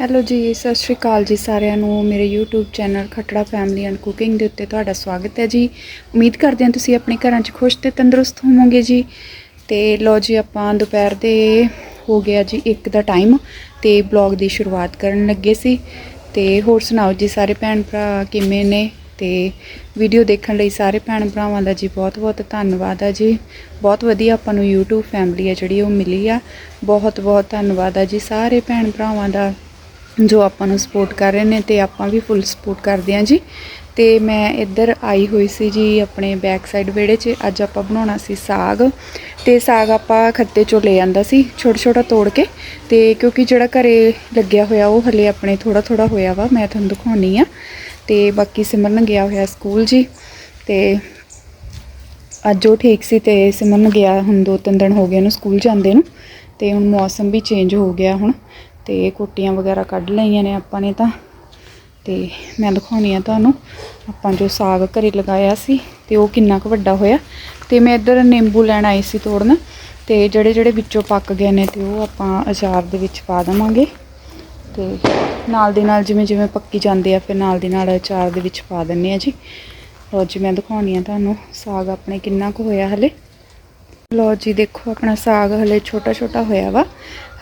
Hello ਜੀ, ਸਤਿ ਸ਼੍ਰੀ ਅਕਾਲ ਜੀ ਸਾਰਿਆਂ ਨੂੰ। ਮੇਰੇ YouTube channel Khatra family and cooking ਦੇ ਉੱਤੇ ਤੁਹਾਡਾ ਸਵਾਗਤ ਹੈ ਜੀ। ਉਮੀਦ ਕਰਦੇ ਹਾਂ ਤੁਸੀਂ ਆਪਣੇ ਘਰਾਂ 'ਚ ਖੁਸ਼ ਤੇ ਤੰਦਰੁਸਤ ਹੋਵੋਗੇ ਜੀ। ਤੇ ਲੋ ਜੀ, ਆਪਾਂ ਦੁਪਹਿਰ ਦੇ ਹੋ ਗਿਆ ਜੀ 1 ਦਾ ਟਾਈਮ ਤੇ ਬਲੌਗ ਦੀ ਸ਼ੁਰੂਆਤ ਕਰਨ ਲੱਗੇ ਸੀ। ਤੇ ਹੋਰ ਸੁਣਾਓ ਜੀ, ਸਾਰੇ ਭੈਣ ਭਰਾ ਕਿਵੇਂ ਨੇ? ਤੇ ਵੀਡੀਓ ਦੇਖਣ ਲਈ ਸਾਰੇ ਭੈਣ ਭਰਾਵਾਂ ਦਾ ਜੀ ਬਹੁਤ-ਬਹੁਤ ਧੰਨਵਾਦ ਆ ਜੀ। ਬਹੁਤ ਵਧੀਆ ਆਪਾਂ ਨੂੰ YouTube ਫੈਮਿਲੀ ਆ ਜਿਹੜੀ ਉਹ ਮਿਲੀ ਆ। ਬਹੁਤ-ਬਹੁਤ ਧੰਨਵਾਦ ਆ ਜੀ ਸਾਰੇ ਭੈਣ ਭਰਾਵਾਂ ਦਾ। ਜੋ ਆਪਾਂ ਨੂੰ ਸਪੋਰਟ ਕਰ ਰਹੇ ਨੇ ਤੇ ਆਪਾਂ ਵੀ ਫੁੱਲ ਸਪੋਰਟ ਕਰਦੇ ਹਾਂ ਜੀ। ਤੇ ਮੈਂ ਇੱਧਰ ਆਈ ਹੋਈ ਸੀ ਜੀ ਆਪਣੇ ਬੈਕ ਸਾਈਡ ਵਿਹੜੇ 'ਚ। ਅੱਜ ਆਪਾਂ ਬਣਾਉਣਾ ਸੀ ਸਾਗ। ਤੇ ਸਾਗ ਆਪਾਂ ਖੱਤੇ 'ਚੋਂ ਲੈ ਆਂਦਾ ਸੀ ਛੋਟਾ ਛੋਟਾ ਤੋੜ ਕੇ। ਤੇ ਕਿਉਂਕਿ ਜਿਹੜਾ ਘਰੇ ਲੱਗਿਆ ਹੋਇਆ ਉਹ ਹਲੇ ਆਪਣੇ ਥੋੜਾ ਥੋੜਾ ਹੋਇਆ ਵਾ, ਮੈਂ ਤੁਹਾਨੂੰ ਦਿਖਾਉਣੀ ਆ। ਤੇ ਬਾਕੀ ਸਿਮਰਨ ਗਿਆ ਹੋਇਆ ਸਕੂਲ ਜੀ। ਤੇ ਅੱਜ ਉਹ ਠੀਕ ਸੀ ਤੇ ਸਿਮਰਨ ਗਿਆ ਹੁਣ ਦੋ ਤਿੰਨ ਦਿਨ ਹੋ ਗਏ ਉਹਨੂੰ ਸਕੂਲ ਜਾਂਦੇ ਨੂੰ। ਤੇ ਹੁਣ ਮੌਸਮ ਵੀ ਚੇਂਜ ਹੋ ਗਿਆ ਹੁਣ। ਤੇ ਕੋਟੀਆਂ ਵਗੈਰਾ ਕੱਢ ਲਈਆਂ ਨੇ ਆਪਾਂ ਨੇ ਤਾਂ। ਤੇ ਮੈਂ ਦਿਖਾਉਣੀ ਆ ਤੁਹਾਨੂੰ। ਆਪਾਂ ਜੋ ਸਾਗ ਘਰੇ ਲਗਾਇਆ ਸੀ ਤੇ ਉਹ ਕਿੰਨਾ ਕੁ ਵੱਡਾ ਹੋਇਆ। ਤੇ ਮੈਂ ਇੱਧਰ ਨਿੰਬੂ ਲੈਣ ਆਈ ਸੀ ਤੋੜਨ। ਤੇ ਜਿਹੜੇ ਜਿਹੜੇ ਵਿੱਚੋਂ ਪੱਕ ਗਏ ਨੇ ਤੇ ਉਹ ਆਪਾਂ ਅਚਾਰ ਦੇ ਵਿੱਚ ਪਾ ਦੇਵਾਂਗੇ। ਤੇ ਨਾਲ ਦੀ ਨਾਲ ਜਿਵੇਂ ਜਿਵੇਂ ਪੱਕੀ ਜਾਂਦੇ ਆ, ਫਿਰ ਨਾਲ ਦੀ ਨਾਲ ਅਚਾਰ ਦੇ ਵਿੱਚ ਪਾ ਦਿੰਨੇ ਆ ਜੀ। ਲਓ ਜੀ, ਮੈਂ ਦਿਖਾਉਣੀ ਆ ਤੁਹਾਨੂੰ ਸਾਗ ਆਪਣੇ ਕਿੰਨਾ ਕੁ ਹੋਇਆ ਹਲੇ। ਲਓ ਜੀ, ਦੇਖੋ ਆਪਣਾ ਸਾਗ ਹਲੇ ਛੋਟਾ ਛੋਟਾ ਹੋਇਆ ਵਾ।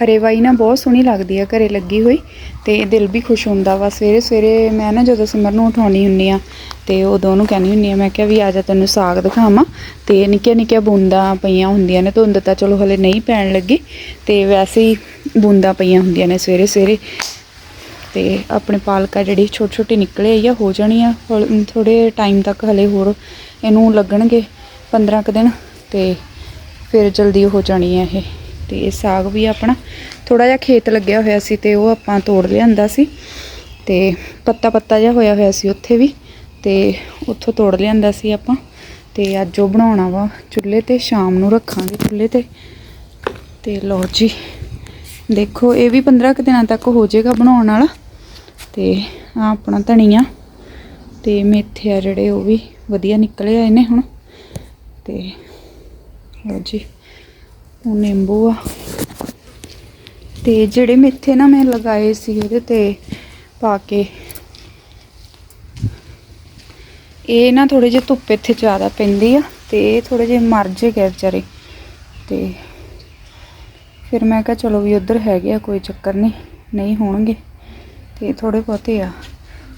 ਹਰੇਵਾਈ ਨਾ ਬਹੁਤ ਸੋਹਣੀ ਲੱਗਦੀ ਆ ਘਰੇ ਲੱਗੀ ਹੋਈ ਤੇ ਦਿਲ ਵੀ ਖੁਸ਼ ਹੁੰਦਾ ਵਾ। ਸਵੇਰੇ ਸਵੇਰੇ ਮੈਂ ਨਾ ਜਦੋਂ ਸਿਮਰ ਨੂੰ ਉਠਾਉਣੀ ਹੁੰਨੀ ਆ ਤੇ ਉਦੋਂ ਉਹਨੂੰ ਕਹਿੰਦੀ ਹੁੰਨੀ ਆ, ਮੈਂ ਕਿਹਾ ਵੀ ਆ ਜਾ ਤੈਨੂੰ ਸਾਗ ਦਿਖਾਵਾਂ। ਤੇ ਨਿੱਕੀਆਂ ਨਿੱਕੀਆਂ ਬੂੰਦਾਂ ਪਈਆਂ ਹੁੰਦੀਆਂ ਨੇ, ਧੁੰਦ ਤਾਂ ਚਲੋ ਹਲੇ ਨਹੀਂ ਪੈਣ ਲੱਗੀ। ਤੇ ਵੈਸੇ ਹੀ ਬੂੰਦਾਂ ਪਈਆਂ ਹੁੰਦੀਆਂ ਨੇ ਸਵੇਰੇ ਸਵੇਰੇ ਤੇ ਆਪਣੇ ਪਾਲਕਾ ਜਿਹੜੀ ਛੋਟੀ ਛੋਟੀ ਨਿਕਲੇ ਆਈ ਆ, ਹੋ ਜਾਣੀ ਆ ਥੋੜੇ ਟਾਈਮ ਤੱਕ ਹਲੇ ਹੋਰ ਇਹਨੂੰ ਲੱਗਣਗੇ 15 ਕੁ ਦਿਨ। ਤੇ ਫਿਰ ਜਲਦੀ ਹੋ ਜਾਣੀ ਹੈ ਇਹ। ਤੇ ਇਹ ਸਾਗ ਵੀ ਆਪਣਾ ਥੋੜਾ ਜਿਹਾ ਖੇਤ ਲੱਗਿਆ ਹੋਇਆ ਸੀ ਤੇ ਉਹ ਆਪਾਂ ਤੋੜ ਲਿਆਂਦਾ ਸੀ। ਤੇ ਪੱਤਾ ਪੱਤਾ ਜਿਹਾ ਹੋਇਆ ਹੋਇਆ ਸੀ ਉੱਥੇ ਵੀ। ਤੇ ਉੱਥੋਂ ਤੋੜ ਲਿਆਂਦਾ ਸੀ ਆਪਾਂ। ਤੇ ਅੱਜ ਉਹ ਬਣਾਉਣਾ ਵਾ ਚੁੱਲ੍ਹੇ ਤੇ, ਸ਼ਾਮ ਨੂੰ ਰੱਖਾਂਗੇ ਚੁੱਲ੍ਹੇ ਤੇ। ਤੇ ਲਓ ਜੀ, ਦੇਖੋ ਇਹ ਵੀ 15 ਕੁ ਦਿਨਾਂ ਤੱਕ ਹੋ ਜਾਏਗਾ ਬਣਾਉਣ ਵਾਲਾ। ਤੇ ਆ ਆਪਣਾ ਧਨੀਆ ਤੇ ਮੇਥੇ ਆ ਜਿਹੜੇ ਉਹ ਵੀ ਵਧੀਆ ਨਿਕਲੇ ਆਏ ਨੇ ਹੁਣ। ਤੇ ਲਓ ਜੀ ਉਹ ਨਿੰਬੂ ਆ। ਤੇ ਜਿਹੜੇ ਮੇਥੇ ਨਾ ਮੈਂ ਲਗਾਏ ਸੀ ਉਹਦੇ ਤੇ ਪਾ ਕੇ। ਇਹ ਨਾ ਥੋੜੇ ਜਿਹੇ ਧੁੱਪ ਇੱਥੇ ਜ਼ਿਆਦਾ ਪੈਂਦੀ ਆ ਤੇ ਇਹ ਥੋੜੇ ਜਿਹੇ ਮਰ ਜੇ ਗਏ ਵਿਚਾਰੇ। ਤੇ ਫਿਰ ਮੈਂ ਕਿਹਾ ਚਲੋ ਵੀ ਉਧਰ ਹੈਗੇ ਆ, ਕੋਈ ਚੱਕਰ ਨਹੀਂ ਨਹੀਂ ਹੋਣਗੇ। ਤੇ ਥੋੜੇ ਬਹੁਤੇ ਆ।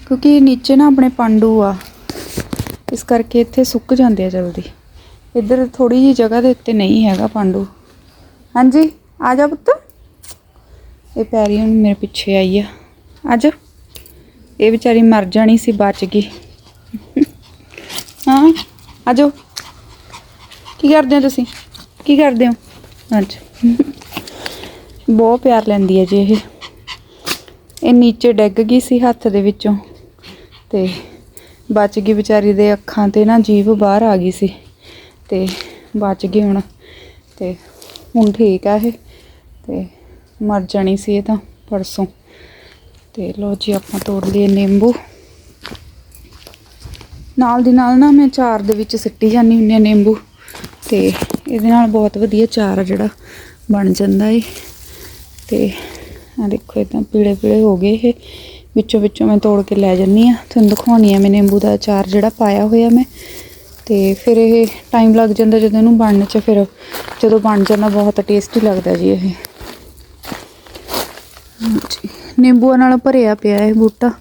ਕਿਉਂਕਿ ਨੀਚੇ ਨਾ ਆਪਣੇ ਪਾਂਡੂ ਆ। ਇਸ ਕਰਕੇ ਇੱਥੇ ਸੁੱਕ ਜਾਂਦੇ ਆ ਜਲਦੀ। ਇੱਧਰ ਥੋੜੀ ਜੀ ਜਗ੍ਹਾ ਦੇ ਉੱਤੇ ਨਹੀਂ ਹੈਗਾ ਪਾਂਡੂ। ਹਾਂਜੀ, ਆ ਜਾ ਪੁੱਤ। ਇਹ ਪੈਰੀ ਹੁਣ ਮੇਰੇ ਪਿੱਛੇ ਆਈ ਆ। ਆ ਜਾ। ਇਹ ਵਿਚਾਰੀ ਮਰ ਜਾਣੀ ਸੀ, ਬਚ ਗਈ। ਹਾਂ, ਆ ਜਾਓ। ਕੀ ਕਰਦੇ ਹੋ ਤੁਸੀਂ? ਕੀ ਕਰਦੇ ਹੋ? ਅੱਛਾ। ਬਹੁਤ ਪਿਆਰ ਲੈਂਦੀ ਹੈ ਜੀ ਇਹ। ਇਹ ਨੀਚੇ ਡਿੱਗ ਗਈ ਸੀ ਹੱਥ ਦੇ ਵਿੱਚੋਂ। ਤੇ ਬਚ ਗਈ ਵਿਚਾਰੀ ਦੇ ਅੱਖਾਂ ਤੇ ਨਾ ਜੀਵ ਬਾਹਰ ਆ ਗਈ ਸੀ। ਤੇ ਬਚ ਗਈ ਹੁਣ। ਤੇ ਹੁਣ ਠੀਕ ਆ ਇਹ। ਤੇ ਮਰ ਜਾਣੀ ਸੀ ਇਹ ਤਾਂ ਪਰਸੋਂ। ਤੇ ਲੋ ਜੀ ਆਪਾਂ ਤੋੜ ਲਈਏ ਨਿੰਬੂ। ਨਾਲ ਦੀ ਨਾਲ ਨਾ ਮੈਂ ਚਾਰ ਦੇ ਵਿੱਚ ਸਿੱਟੀ ਜਾਂਦੀ ਹੁੰਦੀ ਆ ਨਿੰਬੂ। ਤੇ ਇਹਦੇ ਨਾਲ ਬਹੁਤ ਵਧੀਆ ਚਾਰ ਆ ਜਿਹੜਾ ਬਣ ਜਾਂਦਾ ਏ। ਤੇ ਆ ਦੇਖੋ ਇਦਾਂ ਪੀਲੇ ਪੀਲੇ ਹੋ ਗਏ ਇਹ। ਵਿੱਚੋਂ ਵਿੱਚੋਂ ਮੈਂ ਤੋੜ ਕੇ ਲੈ ਜੰਨੀ ਆ ਤੁਹਾਨੂੰ ਦਿਖਾਉਣੀ ਆ ਮੈਂ ਨਿੰਬੂ ਦਾ ਅਚਾਰ ਜਿਹੜਾ ਪਾਇਆ ਹੋਇਆ ਮੈਂ। ਤੇ ਫਿਰ ਇਹ ਟਾਈਮ ਲੱਗ ਜਾਂਦਾ ਜਦੋਂ ਇਹਨੂੰ ਬਣਨ ਚ, ਫਿਰ ਜਦੋਂ ਬਣ ਜਾਂਦਾ ਬਹੁਤ ਟੇਸਟੀ ਲੱਗਦਾ ਜੀ ਇਹ। ਨਿੰਬੂਆਂ ਨਾਲ ਭਰਿਆ ਪਿਆ ਇਹ ਬੂਟਾ।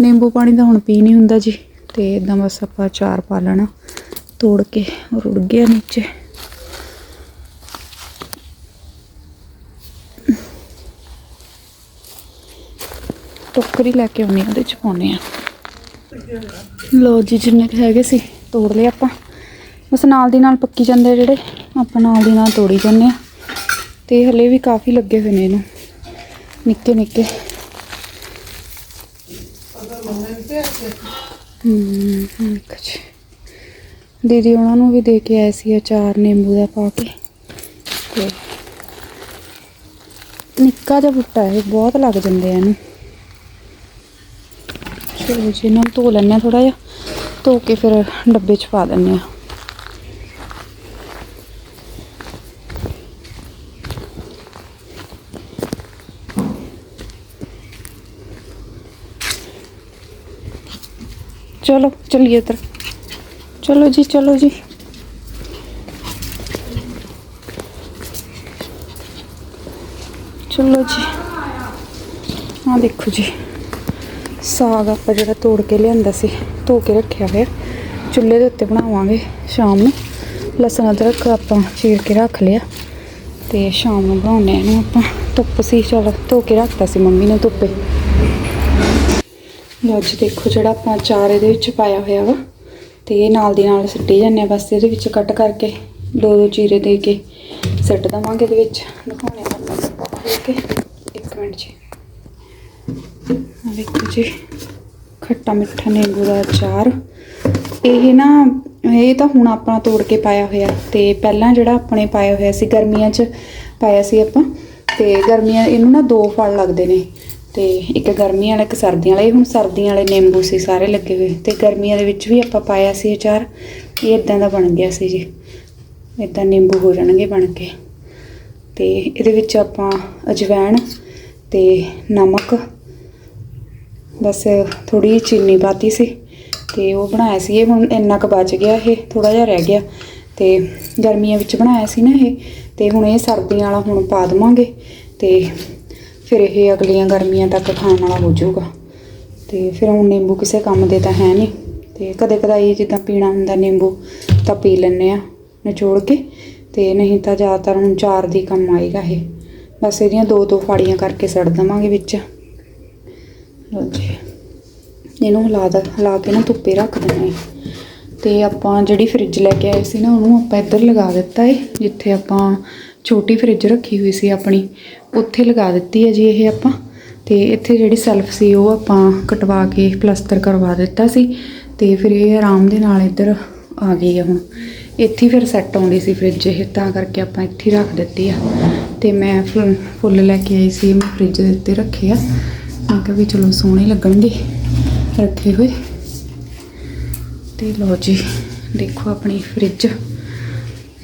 ਨਿੰਬੂ ਪਾਣੀ ਤਾਂ ਹੁਣ ਪੀ ਨਹੀਂ ਹੁੰਦਾ ਜੀ, ਤੇ ਇਦਾਂ ਬਸ ਆਪਾਂ ਅਚਾਰ ਪਾ ਲੈਣਾ, ਤੋੜ ਕੇ ਰੁੜ ਗਿਆ ਨੀਚੇ। ਟੋਕਰੀ ਲੈ ਕੇ ਆਉਣੀ ਉਹਦੇ ਚ ਪਾਉਣੇ ਆ ਲੋ ਜੀ, ਜਿੰਨੇ ਕੁ ਹੈਗੇ ਸੀ, ਤੋੜ ਲਏ ਆਪਾਂ। ਬਸ ਨਾਲ ਦੀ ਨਾਲ ਪੱਕੀ ਜਾਂਦੇ ਜਿਹੜੇ, ਆਪਾਂ ਨਾਲ ਦੀ ਨਾਲ ਤੋੜੀ ਜਾਂਦੇ ਆ। ਤੇ ਹਲੇ ਵੀ ਕਾਫੀ ਲੱਗੇ ਹੋਏ ਨੇ ਇਹਨੂੰ, ਨਿੱਕੇ ਨਿੱਕੇ। ਹੂੰ ਦੀਦੀ ਉਹਨਾਂ ਨੂੰ ਵੀ ਦੇ ਕੇ ਆਏ ਸੀ ਅਚਾਰ ਨਿੰਬੂ ਦਾ ਪਾ ਕੇ। ਤੇ ਨਿੱਕਾ ਜਿਹਾ ਬੁੱਟਾ ਇਹ ਬਹੁਤ ਲੱਗ ਜਾਂਦੇ ਆ ਇਹਨੂੰ। फिर इन्हों धो लें थोड़ा जहा, धो के फिर डब्बे च पा दें चलो, चलिए इधर। चलो जी चलो जी। चलो जी। हाँ देखो जी। ਸਾਗ ਆਪਾਂ ਜਿਹੜਾ ਤੋੜ ਕੇ ਲਿਆਂਦਾ ਸੀ, ਧੋ ਕੇ ਰੱਖਿਆ ਹੋਇਆ। ਚੁੱਲ੍ਹੇ ਦੇ ਉੱਤੇ ਬਣਾਵਾਂਗੇ ਸ਼ਾਮ ਨੂੰ। ਲਸਣ ਅਦਰਕ ਆਪਾਂ ਚੀਰ ਕੇ ਰੱਖ ਲਿਆ। ਤੇ ਸ਼ਾਮ ਨੂੰ ਬਣਾਉਣੇ ਆ ਇਹਨੂੰ ਆਪਾਂ। ਧੁੱਪ ਸੀ, ਚਲ ਧੋ ਕੇ ਰੱਖਤਾ ਸੀ ਮੰਮੀ ਨੇ ਧੁੱਪੇ। ਅੱਜ ਦੇਖੋ ਜਿਹੜਾ ਆਪਾਂ ਚਾਰ ਇਹਦੇ ਵਿੱਚ ਪਾਇਆ ਹੋਇਆ ਵਾ। ਤੇ ਇਹ ਨਾਲ ਦੀ ਨਾਲ ਸਿੱਟੀ ਜਾਂਦੇ ਆ ਬਸ ਇਹਦੇ ਵਿੱਚ ਕੱਟ ਕਰਕੇ ਦੋ ਦੋ ਚੀਰੇ ਦੇ ਕੇ ਸਿੱਟ ਦਵਾਂਗੇ ਇਹਦੇ ਵਿੱਚ। ਦਿਖਾਉਣੇ ਆ ਕੇ ਇੱਕ ਮਿੰਟ ਜੀ ਆ ਦੇਖੋ ਜੀ। ਖੱਟਾ ਮਿੱਠਾ ਨਿੰਬੂ ਦਾ ਅਚਾਰ। ਇਹ ਨਾ, ਇਹ ਤਾਂ ਹੁਣ ਆਪਾਂ ਤੋੜ ਕੇ ਪਾਇਆ ਹੋਇਆ। ਤੇ ਪਹਿਲਾਂ ਜਿਹੜਾ ਆਪਣੇ ਪਾਇਆ ਹੋਇਆ ਸੀ, ਗਰਮੀਆਂ 'ਚ ਪਾਇਆ ਸੀ ਆਪਾਂ। ਤੇ ਗਰਮੀਆਂ, ਇਹਨੂੰ ਨਾ ਦੋ ਫਲ ਲੱਗਦੇ ਨੇ। ਤੇ ਇੱਕ ਗਰਮੀ ਵਾਲਾ, ਇੱਕ ਸਰਦੀਆਂ ਵਾਲਾ। ਇਹ ਹੁਣ ਸਰਦੀਆਂ ਵਾਲੇ ਨਿੰਬੂ ਸੀ, ਸਾਰੇ ਲੱਗੇ ਹੋਏ। ਤੇ ਗਰਮੀਆਂ ਦੇ ਵਿੱਚ ਵੀ ਆਪਾਂ ਪਾਇਆ ਸੀ ਅਚਾਰ। ਇਹ ਇਦਾਂ ਦਾ ਬਣ ਗਿਆ ਸੀ ਜੀ। ਇਦਾਂ ਨਿੰਬੂ ਹੋ ਜਾਣਗੇ ਬਣ ਕੇ। ਤੇ ਇਹਦੇ ਵਿੱਚ ਆਪਾਂ ਅਜਵਾਇਣ ਤੇ ਨਮਕ ਬਸ ਥੋੜੀ ਚੀਨੀ ਪਾਤੀ ਸੀ ਤੇ ਉਹ ਬਣਾਇਆ ਸੀ ਇਹ ਹੁਣ ਇੰਨਾ ਕੁ ਬਚ ਗਿਆ ਇਹ ਥੋੜਾ ਜਿਹਾ ਰਹਿ ਗਿਆ ਤੇ ਗਰਮੀਆਂ ਵਿੱਚ ਬਣਾਇਆ ਸੀ ਨਾ ਇਹ ਤੇ ਹੁਣ ਇਹ ਸਰਦੀਆਂ ਵਾਲਾ ਹੁਣ ਪਾ ਦੇਵਾਂਗੇ ਤੇ ਫਿਰ ਇਹ ਅਗਲੀਆਂ ਗਰਮੀਆਂ ਤੱਕ ਖਾਣ ਵਾਲਾ ਹੋ ਜਾਊਗਾ। ਤੇ ਫਿਰ ਹੁਣ ਨਿੰਬੂ ਕਿਸੇ ਕੰਮ ਦੇ ਤਾਂ ਹੈ ਨਹੀਂ ਤੇ ਕਦੇ ਕਦਾਈ ਜਿੱਦਾਂ ਪੀਣਾ ਹੁੰਦਾ ਨਿੰਬੂ ਤਾਂ ਪੀ ਲੈਂਦੇ ਆ ਨਿਚੋੜ ਕੇ ਤੇ ਨਹੀਂ ਤਾਂ ਜ਼ਿਆਦਾਤਰ ਹੁਣ ਚਾਰ ਦੀ ਕੰਮ ਆਏਗਾ ਇਹ। ਬਸ ਇਹਦੀਆਂ ਦੋ ਦੋ ਫਾੜੀਆਂ ਕਰਕੇ ਸੜ ਦੇਵਾਂਗੇ ਵਿੱਚ। ਲਓ ਜੀ ਇਹਨੂੰ ਹਿਲਾ ਦਾ, ਹਿਲਾ ਕੇ ਨਾ ਧੁੱਪੇ ਰੱਖ ਦਿੰਦੇ ਹਾਂ ਤੇ ਆਪਾਂ ਜਿਹੜੀ ਫ੍ਰਿਜ ਲੈ ਕੇ ਆਏ ਸੀ ਨਾ, ਉਹਨੂੰ ਆਪਾਂ ਇੱਧਰ ਲਗਾ ਦਿੱਤਾ ਏ, ਜਿੱਥੇ ਆਪਾਂ ਛੋਟੀ ਫ੍ਰਿਜ ਰੱਖੀ ਹੋਈ ਸੀ ਆਪਣੀ, ਉੱਥੇ ਲਗਾ ਦਿੱਤੀ ਹੈ ਜੀ ਇਹ ਆਪਾਂ। ਤੇ ਇੱਥੇ ਜਿਹੜੀ ਸੈਲਫ ਸੀ, ਉਹ ਆਪਾਂ ਕਟਵਾ ਕੇ ਪਲਸਤਰ ਕਰਵਾ ਦਿੱਤਾ ਸੀ। ਤੇ ਫਿਰ ਇਹ ਆਰਾਮ ਦੇ ਨਾਲ ਇੱਧਰ ਆ ਗਈ ਹੈ ਹੁਣ। ਇੱਥੇ ਫਿਰ ਸੈੱਟ ਆਉਂਦੀ ਸੀ ਫ੍ਰਿਜ ਇਹ, ਤਾਂ ਕਰਕੇ ਆਪਾਂ ਇੱਥੇ ਰੱਖ ਦਿੱਤੀ ਆ। ਤੇ ਮੈਂ ਫੁੱਲ ਫੁੱਲ ਲੈ ਕੇ ਆਈ ਸੀ ਮੈਂ ਫ੍ਰਿਜ ਦੇ ਉੱਤੇ ਰੱਖੇ ਆ। ਮੈਂ ਕਿਹਾ ਵੀ ਚਲੋ ਸੋਹਣੇ ਲੱਗਣਗੇ। ਰੱਖੇ ਹੋਏ। ਤੇ ਲਓ ਜੀ, ਦੇਖੋ ਆਪਣੀ ਫ੍ਰਿਜ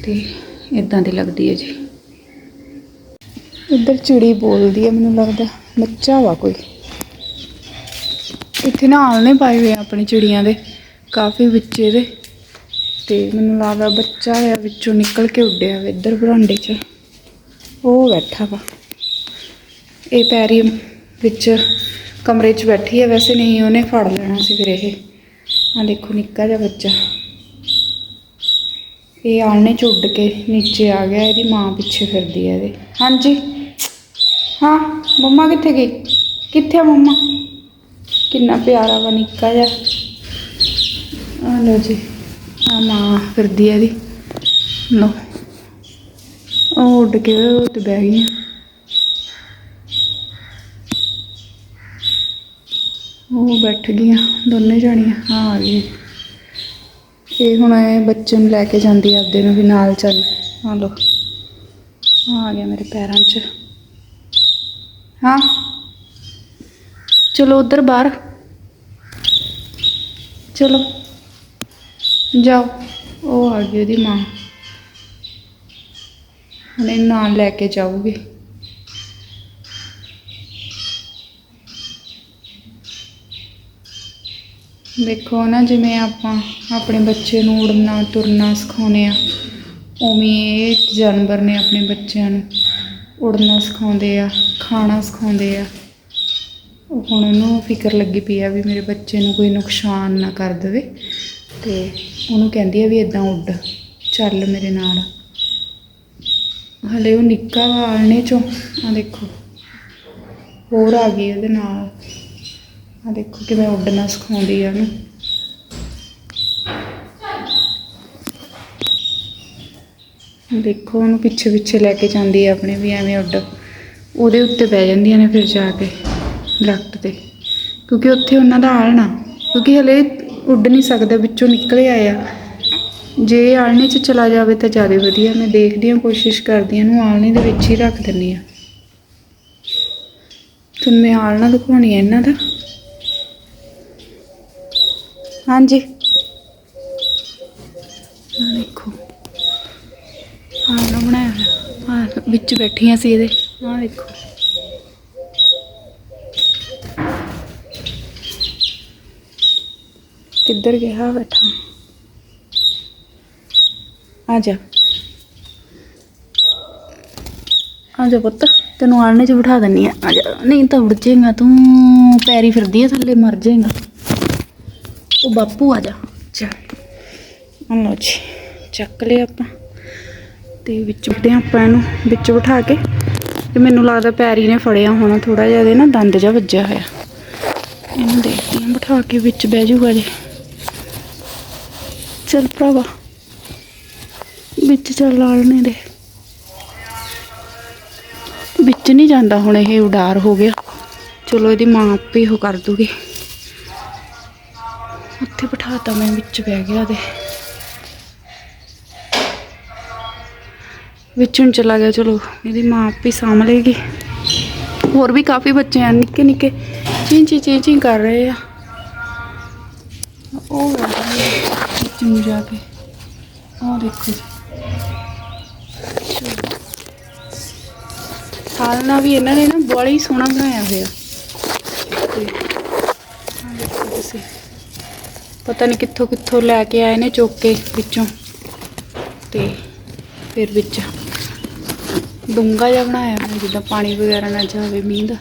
ਤੇ ਇਦਾਂ ਦੀ ਲੱਗਦੀ ਹੈ ਜੀ। ਇੱਧਰ ਚਿੜੀ ਬੋਲਦੀ ਹੈ, ਮੈਨੂੰ ਲੱਗਦਾ। ਬੱਚਾ ਵਾ ਕੋਈ। ਇੱਥੇ ਨਾ ਆਲਣੇ ਪਾਏ ਹੋਏ ਆ ਆਪਣੀ ਚਿੜੀਆਂ ਦੇ, ਕਾਫੀ ਵਿੱਚ ਇਹਦੇ। ਤੇ ਮੈਨੂੰ ਲੱਗਦਾ ਬੱਚਾ ਆ, ਵਿੱਚੋਂ ਨਿਕਲ ਕੇ ਉੱਡਿਆ ਵਾ ਇੱਧਰ ਬਰਾਂਡੇ 'ਚ। ਉਹ ਬੈਠਾ ਵਾ। ਇਹ ਪੈਰੀ ਵਿੱਚ ਕਮਰੇ 'ਚ ਬੈਠੀ ਹੈ, ਵੈਸੇ ਨਹੀਂ, ਉਹਨੇ ਫੜ ਲੈਣਾ ਸੀ ਫਿਰ ਇਹ। ਆ ਦੇਖੋ, ਨਿੱਕਾ ਜਿਹਾ ਬੱਚਾ। ਇਹ ਆਲਣੇ 'ਚ ਉੱਡ ਕੇ ਨੀਚੇ ਆ ਗਿਆ, ਇਹਦੀ ਮਾਂ ਪਿੱਛੇ ਫਿਰਦੀ ਹੈ ਇਹਦੇ। ਹਾਂਜੀ। ਹਾਂ, ਮੰਮਾ ਕਿੱਥੇ ਗਈ? ਕਿੱਥੇ ਆ ਮੰਮਾ? ਕਿੰਨਾ ਪਿਆਰਾ ਵਾ, ਨਿੱਕਾ ਜਿਹਾ। ਆ ਲੋ ਜੀ ਆ ਮਾਂ ਫਿਰਦੀ ਹੈ ਇਹਦੀ। ਲੋ ਉਹ ਉੱਡ ਕੇ ਉਹ ਤੇ ਬਹਿ ਗਈ ਉਹ ਬੈਠ ਗਈਆਂ ਦੋਨੇ ਜਾਣੀਆਂ। ਹਾਂ ਆ ਗਈ। ਇਹ ਹੁਣ ਇਹ ਬੱਚੇ ਨੂੰ ਲੈ ਕੇ ਜਾਂਦੀ ਆ ਆਪਦੇ ਨੂੰ ਵੀ ਨਾਲ ਚੱਲ। ਆ ਲੋ ਆ ਗਿਆ ਮੇਰੇ ਪੈਰਾਂ 'ਚ। ਹਾਂ। ਚਲੋ ਉਧਰ ਬਾਹਰ। ਚਲੋ। ਜਾਓ। ਉਹ ਆ ਗਈ ਉਹਦੀ ਮਾਂ। ਹੁਣ ਇਹਨੂੰ ਨਾਲ ਲੈ ਕੇ ਜਾਊਗੀ। ਦੇਖੋ ਨਾ, ਜਿਵੇਂ ਆਪਾਂ ਆਪਣੇ ਬੱਚੇ ਨੂੰ ਉੜਨਾ, ਤੁਰਨਾ ਸਿਖਾਉਂਦੇ ਆ, ਉਵੇਂ ਇਹ ਜਾਨਵਰ ਨੇ ਆਪਣੇ ਬੱਚਿਆਂ ਨੂੰ ਉੜਨਾ ਸਿਖਾਉਂਦੇ ਆ, ਖਾਣਾ ਸਿਖਾਉਂਦੇ ਆ। ਉਹ ਹੁਣ ਉਹਨੂੰ ਫਿਕਰ ਲੱਗੀ ਪਈ ਆ ਵੀ ਮੇਰੇ ਬੱਚੇ ਨੂੰ ਕੋਈ ਨੁਕਸਾਨ ਨਾ ਕਰ ਦੇਵੇ ਤੇ ਉਹਨੂੰ ਕਹਿੰਦੀ ਆ ਵੀ ਇਦਾਂ ਉੱਡ, ਚੱਲ ਮੇਰੇ ਨਾਲ। ਹਲੇ ਉਹ ਨਿੱਕਾ ਵਾ ਆਲਣੇ ਚੋਂ ਆ ਦੇਖੋ, ਹੋਰ ਆ ਗਈ ਉਹਦੇ ਨਾਲ। ਆ ਦੇਖੋ ਕਿਵੇਂ ਉੱਡਣਾ ਸਿਖਾਉਂਦੀ ਆ ਉਹਨੂੰ। ਦੇਖੋ ਉਹਨੂੰ ਪਿੱਛੇ ਪਿੱਛੇ ਲੈ ਕੇ ਜਾਂਦੀ ਆ ਆਪਣੇ ਵੀ ਐਵੇਂ ਉੱਡ। ਉਹਦੇ ਉੱਤੇ ਬਹਿ ਜਾਂਦੀਆਂ ਨੇ ਫਿਰ ਜਾ ਕੇ ਦਰਖਤ ਤੇ। ਕਿਉਂਕਿ ਉੱਥੇ ਉਹਨਾਂ ਦਾ ਆਲਣਾ ਕਿਉਂਕਿ ਹਲੇ ਉੱਡ ਨਹੀਂ ਸਕਦਾ, ਵਿੱਚੋਂ ਨਿਕਲੇ ਆਇਆ ਜੇ ਆਲਣੇ 'ਚ ਚਲਾ ਜਾਵੇ ਤਾਂ ਜ਼ਿਆਦਾ ਵਧੀਆ। ਮੈਂ ਦੇਖਦੀ ਹਾਂ, ਕੋਸ਼ਿਸ਼ ਕਰਦੀ ਹਾਂ, ਇਹਨੂੰ ਆਲਣੇ ਦੇ ਵਿੱਚ ਹੀ ਰੱਖ ਦਿੰਦੀ ਹਾਂ। ਤੁਹਾਨੂੰ ਮੈਂ ਆਲਣਾ ਦਿਖਾਉਣੀ ਹੈ ਇਹਨਾਂ ਦਾ। ਹਾਂਜੀ। ਆਹ ਦੇਖੋ। ਆਲਣਾ ਬਣਾਇਆ ਹੋਇਆ। ਆਹ ਵਿੱਚ ਬੈਠੀਆਂ ਸੀ ਇਹਦੇ। ਆਹ ਦੇਖੋ। ਕਿੱਧਰ ਗਿਆ? ਬੈਠਾ। ਆ ਜਾ। ਆ ਜਾ ਪੁੱਤ। ਤੈਨੂੰ ਆਲਣੇ 'ਚ ਬਿਠਾ ਦਿੰਨੀ ਆ ਆ ਜਾ। ਨਹੀਂ ਤਾਂ ਉੜ ਜਾਏਗਾ ਤੂੰ। ਪੈਰੀ ਫਿਰਦੀ ਆ ਥੱਲੇ, ਮਰ ਜਾਏਗਾ। ਉਹ ਬਾਪੂ ਆ ਜਾ। ਚੱਲ। ਲਓ ਜੀ, ਚੱਕ ਲਿਆ ਆਪਾਂ। ਤੇ ਵਿੱਚ ਬਿਠੇ ਆਪਾਂ ਇਹਨੂੰ, ਵਿੱਚ ਬਿਠਾ ਕੇ। ਤੇ ਮੈਨੂੰ ਲੱਗਦਾ ਪੈਰੀ ਨੇ ਫੜਿਆ ਹੋਣਾ ਥੋੜਾ ਜਿਹਾ ਇਹਦੇ ਨਾ ਦੰਦ ਜਿਹਾ ਵੱਜਿਆ ਹੋਇਆ। ਇਹਨੂੰ ਦੇਖਦੀ ਹਾਂ, ਬਿਠਾ ਕੇ ਵਿੱਚ ਬਹਿ ਜਾਊਗਾ ਜੇ। ਚੱਲ ਭਰਾਵਾ, ਵਿੱਚ ਚੱਲ ਆਲਣੇ ਦੇ ਵਿੱਚ ਨਹੀਂ ਜਾਂਦਾ ਹੁਣ ਇਹ ਉਡਾਰ ਹੋ ਗਿਆ। ਚਲੋ ਇਹਦੀ ਮਾਂ ਆਪੇ ਉਹ ਕਰ ਦੂਗੀ। ਉੱਥੇ ਬਿਠਾਤਾ ਮੈਂ, ਵਿੱਚ ਬਹਿ ਗਿਆ ਤੇ ਵਿੱਚੋਂ ਚਲਾ ਗਿਆ, ਚਲੋ, ਇਹਦੀ ਮਾਂ ਆਪੇ ਸਾਂਭ ਲਏਗੀ ਹੋਰ ਵੀ ਕਾਫੀ ਬੱਚੇ ਆ, ਨਿੱਕੇ ਨਿੱਕੇ। ਚੀਂ ਚੀਂ ਚੀਂ ਚੀਂ ਕਰ ਰਹੇ ਆ। ਉਹ ਵਿੱਚ ਨੂੰ ਜਾ ਕੇ। ਉਹ ਦੇਖੋ ਜੀ। ਸਾਲਨਾ ਵੀ ਇਹਨਾਂ ਨੇ ਨਾ, ਬੜਾ ਹੀ ਸੋਹਣਾ ਬਣਾਇਆ ਹੋਇਆ। ਤੇ ਆਹ ਦੇਖੋ ਤੁਸੀਂ। ਪਤਾ ਨਹੀਂ ਕਿੱਥੋਂ ਕਿੱਥੋਂ ਲੈ ਕੇ ਆਏ ਨੇ ਚੁੱਕ ਕੇ ਵਿੱਚੋਂ। ਤੇ ਫਿਰ ਵਿੱਚ ਡੂੰਘਾ ਜਿਹਾ ਬਣਾਇਆ ਮੈਂ ਜਿੱਦਾਂ ਪਾਣੀ ਵਗੈਰਾ ਨਾ ਜਾਵੇ ਮੀਂਹ ਦਾ।